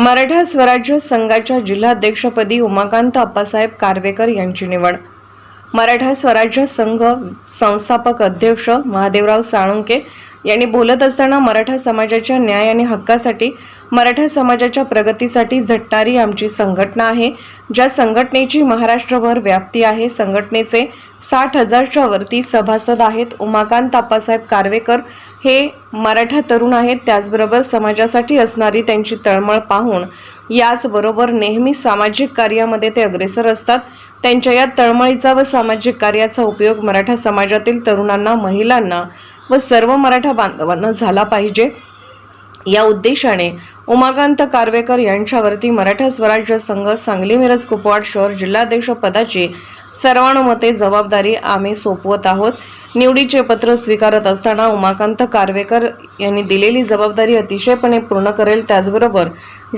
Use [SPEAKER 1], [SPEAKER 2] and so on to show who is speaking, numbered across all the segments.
[SPEAKER 1] मराठा स्वराज्य संघाच्या जिल्हाध्यक्षपदी उमाकांत अप्पासाहेब कारवेकर यांची निवड. मराठा स्वराज्य संघ संस्थापक अध्यक्ष महादेवराव साळुंके यांनी बोलत असताना मराठा समाजाच्या न्याय आणि हक्कासाठी मराठा समाजाच्या प्रगतीसाठी झटणारी आमची संघटना आहे. ज्या संघटनेची महाराष्ट्रभर व्याप्ती आहे. संघटनेचे साठ हजारच्या वरती सभासद आहेत. उमाकांत आप्पासाहेब कारवेकर हे मराठा तरुण आहेत. त्याचबरोबर समाजासाठी असणारी त्यांची तळमळ पाहून याचबरोबर नेहमी सामाजिक कार्यामध्ये ते अग्रेसर असतात. त्यांच्या या तळमळीचा व सामाजिक कार्याचा उपयोग मराठा समाजातील तरुणांना महिलांना व सर्व मराठा बांधवांना झाला पाहिजे. या उद्देशाने उमाकांत कारवेकर यांच्यावरती मराठा स्वराज्य संघ सांगली मिरज कुपवाड शहर जिल्हाध्यक्ष पदाची सर्वानुमते जबाबदारी आम्ही सोपवत आहोत. निवडीचे पत्र स्वीकारत असताना उमाकांत कारवेकर यांनी दिलेली जबाबदारी अतिशयपणे पूर्ण करेल. त्याचबरोबर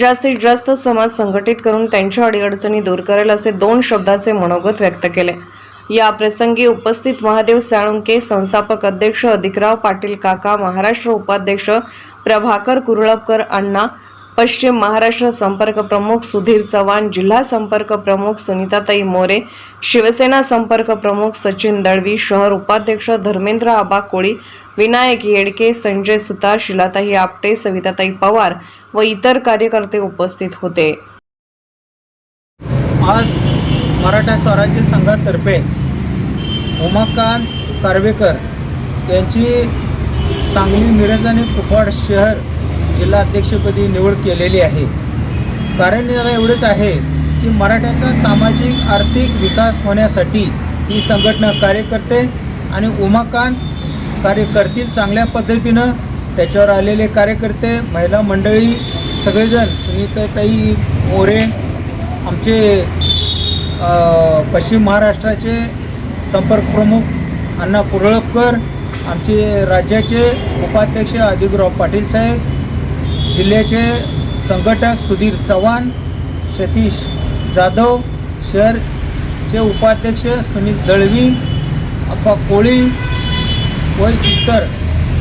[SPEAKER 1] जास्तीत जास्त समाज संघटित करून त्यांच्या अडीअडचणी दूर करेल असे दोन शब्दाचे मनोगत व्यक्त केले. या प्रसंगी उपस्थित महादेव साळुंके संस्थापक अध्यक्ष अधिकराव पाटील काका महाराष्ट्र उपाध्यक्ष प्रभाकर कुरळपकर अण्णा पश्चिम महाराष्ट्र संपर्क प्रमुख सुधीर चव्हाण जिल्हा संपर्क प्रमुख सुनीताताई मोरे शिवसेना संपर्क प्रमुख सचिन दळवी शहर उपाध्यक्ष धर्मेंद्र आबा कोळी विनायक येडके संजय सुतार शिलाताई आपटे सविताताई पवार व इतर कार्यकर्ते उपस्थित होते.
[SPEAKER 2] आज मराठा स्वराज्य संघातर्फे उमाकांत कारवेकर यांची सांगली मिरज आणि कुपवाड शहर जिल्हाध्यक्षपदी निवड केलेली आहे. कारण याला एवढंच आहे की मराठ्याचा सामाजिक आर्थिक विकास होण्यासाठी ही संघटना कार्य करते आणि उमाकांत कार्य करतील चांगल्या पद्धतीनं. त्याच्यावर आलेले कार्यकर्ते महिला मंडळी सगळेजण सुनीताताई मोरे आमचे पश्चिम महाराष्ट्राचे संपर्क प्रमुख अण्णा कुरळपकर आमचे राज्याचे उपाध्यक्ष आदिगुराव पाटील साहेब जिल्ह्याचे संघटक सुधीर चव्हाण सतीश जाधव शहरचे उपाध्यक्ष सुनील दळवी अप्पा कोळी व इतर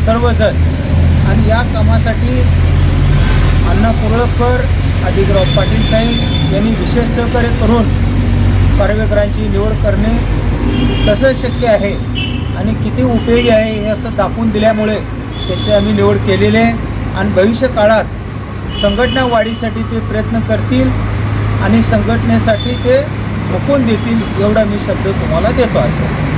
[SPEAKER 2] सर्वजण. आणि या कामासाठी अण्णा कुरळकर अधिकराव पाटील साहेब यांनी विशेष सहकार्य करून कारवेकरांची निवड करणे कसं शक्य आहे आणि किती उपयोगी आहे हे असं दाखवून दिल्यामुळे त्याची आम्ही निवड केलेली आहे. आणि भविष्य काळात संघटना वाढीसाठी ते प्रयत्न करतील आणि संघटनेसाठी ते झोकून देतील एवढा मी शब्द तुम्हाला देतो असं